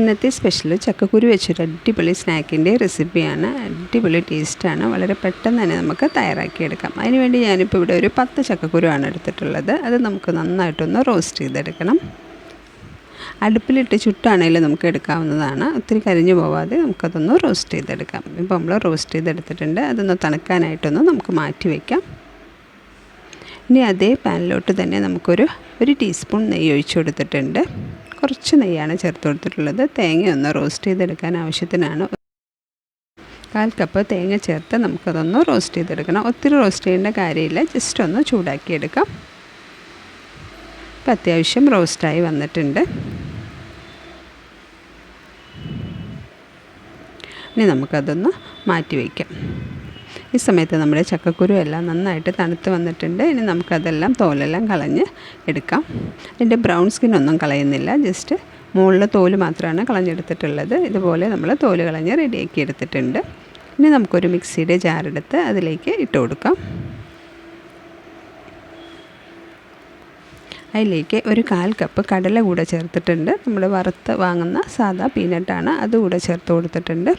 ഇന്നത്തെ സ്പെഷ്യൽ ചക്കക്കുരു വെച്ചൊരു അടിപൊളി സ്നാക്കിന്റെ റെസിപ്പിയാണ് അടിപൊളി ടേസ്റ്റാണ് വളരെ പെട്ടെന്ന് തന്നെ നമുക്ക് തയ്യാറാക്കിയെടുക്കാം. അതിനുവേണ്ടി ഞാനിപ്പോൾ ഇവിടെ ഒരു പത്ത് ചക്കക്കുരുവാണ് എടുത്തിട്ടുള്ളത്. അത് നമുക്ക് നന്നായിട്ടൊന്ന് റോസ്റ്റ് ചെയ്തെടുക്കണം. അടുപ്പിലിട്ട് ചുട്ടാണെങ്കിലും നമുക്ക് എടുക്കാവുന്നതാണ്. ഒത്തിരി കരിഞ്ഞു പോവാതെ നമുക്കതൊന്ന് റോസ്റ്റ് ചെയ്തെടുക്കാം. ഇപ്പോൾ നമ്മൾ റോസ്റ്റ് ചെയ്തെടുത്തിട്ടുണ്ട്. അതൊന്ന് തണുക്കാനായിട്ടൊന്ന് നമുക്ക് മാറ്റി വയ്ക്കാം ഇനി അതേ പാനിലോട്ട് തന്നെ നമുക്കൊരു ഒരു ടീസ്പൂൺ നെയ്യ് ഒഴിച്ചു കൊടുത്തിട്ടുണ്ട്. കുറച്ച് നെയ്യാണ് ചേർത്ത് കൊടുത്തിട്ടുള്ളത്. തേങ്ങ ഒന്ന് റോസ്റ്റ് ചെയ്തെടുക്കാൻ ആവശ്യത്തിനാണ്. കാൽ കപ്പ് തേങ്ങ ചേർത്ത് നമുക്കതൊന്ന് റോസ്റ്റ് ചെയ്തെടുക്കണം. ഒത്തിരി റോസ്റ്റ് ചെയ്യേണ്ട കാര്യമില്ല. ജസ്റ്റ് ഒന്ന് ചൂടാക്കിയെടുക്കാം. ഇപ്പം അത്യാവശ്യം റോസ്റ്റായി വന്നിട്ടുണ്ട്. ഇനി നമുക്കതൊന്ന് മാറ്റി വയ്ക്കാം. ഈ സമയത്ത് നമ്മുടെ ചക്കക്കുരു എല്ലാം നന്നായിട്ട് തണുത്ത് വന്നിട്ടുണ്ട്. ഇനി നമുക്കതെല്ലാം തോലെല്ലാം കളഞ്ഞ് എടുക്കാം. അതിന്റെ ബ്രൗൺ സ്കിൻ ഒന്നും കളയുന്നില്ല. ജസ്റ്റ് മുകളിലെ തോൽ മാത്രമാണ് കളഞ്ഞെടുത്തിട്ടുള്ളത്. ഇതുപോലെ നമ്മൾ തോൽ കളഞ്ഞ് റെഡിയാക്കി എടുത്തിട്ടുണ്ട്. ഇനി നമുക്കൊരു മിക്സിയുടെ ജാറെടുത്ത് അതിലേക്ക് ഇട്ട് കൊടുക്കാം. അതിലേക്ക് ഒരു കാൽ കപ്പ് കടല കൂടെ ചേർത്തിട്ടുണ്ട്. നമ്മൾ വറുത്ത് വാങ്ങുന്ന സാധാ പീനട്ടാണ്. അതുകൂടെ ചേർത്ത് കൊടുത്തിട്ടുണ്ട്.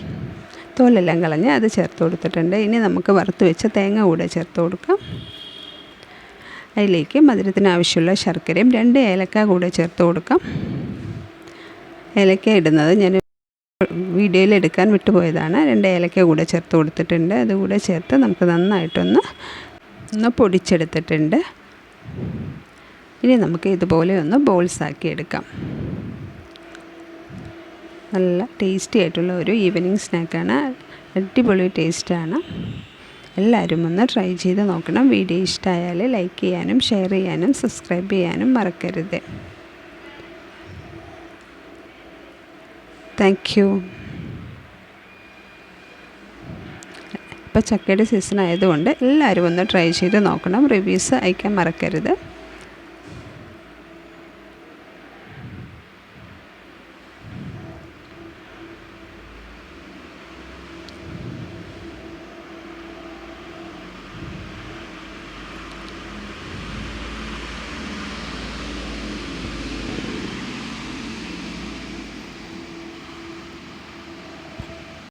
തോലെല്ലാം കളഞ്ഞ് അത് ചേർത്ത് കൊടുത്തിട്ടുണ്ട്. ഇനി നമുക്ക് വറുത്ത് വെച്ച തേങ്ങ കൂടെ ചേർത്ത് കൊടുക്കാം. അതിലേക്ക് മധുരത്തിന് ആവശ്യമുള്ള ശർക്കരയും രണ്ട് ഏലക്ക കൂടെ ചേർത്ത് കൊടുക്കാം. ഏലക്ക ഇടുന്നത് ഞാൻ വീഡിയോയിൽ എടുക്കാൻ വിട്ടുപോയതാണ്. രണ്ട് ഏലക്ക കൂടെ ചേർത്ത് കൊടുത്തിട്ടുണ്ട്. അതുകൂടെ ചേർത്ത് നമുക്ക് നന്നായിട്ടൊന്ന് ഒന്ന് പൊടിച്ചെടുത്തിട്ടുണ്ട്. ഇനി നമുക്ക് ഇതുപോലെ ഒന്ന് ബോൾസാക്കി എടുക്കാം. നല്ല ടേസ്റ്റി ആയിട്ടുള്ള ഒരു ഈവനിങ് സ്നാക്കാണ് അടിപൊളി ടേസ്റ്റാണ് എല്ലാവരും ഒന്ന് ട്രൈ ചെയ്ത് നോക്കണം. വീഡിയോ ഇഷ്ടമായാൽ ലൈക്ക് ചെയ്യാനും ഷെയർ ചെയ്യാനും സബ്സ്ക്രൈബ് ചെയ്യാനും മറക്കരുത്. താങ്ക് യു ഇപ്പോൾ ചക്കയുടെ സീസൺ ആയതുകൊണ്ട് എല്ലാവരും ഒന്ന് ട്രൈ ചെയ്ത് നോക്കണം. റിവ്യൂസ് അയക്കാൻ മറക്കരുത്.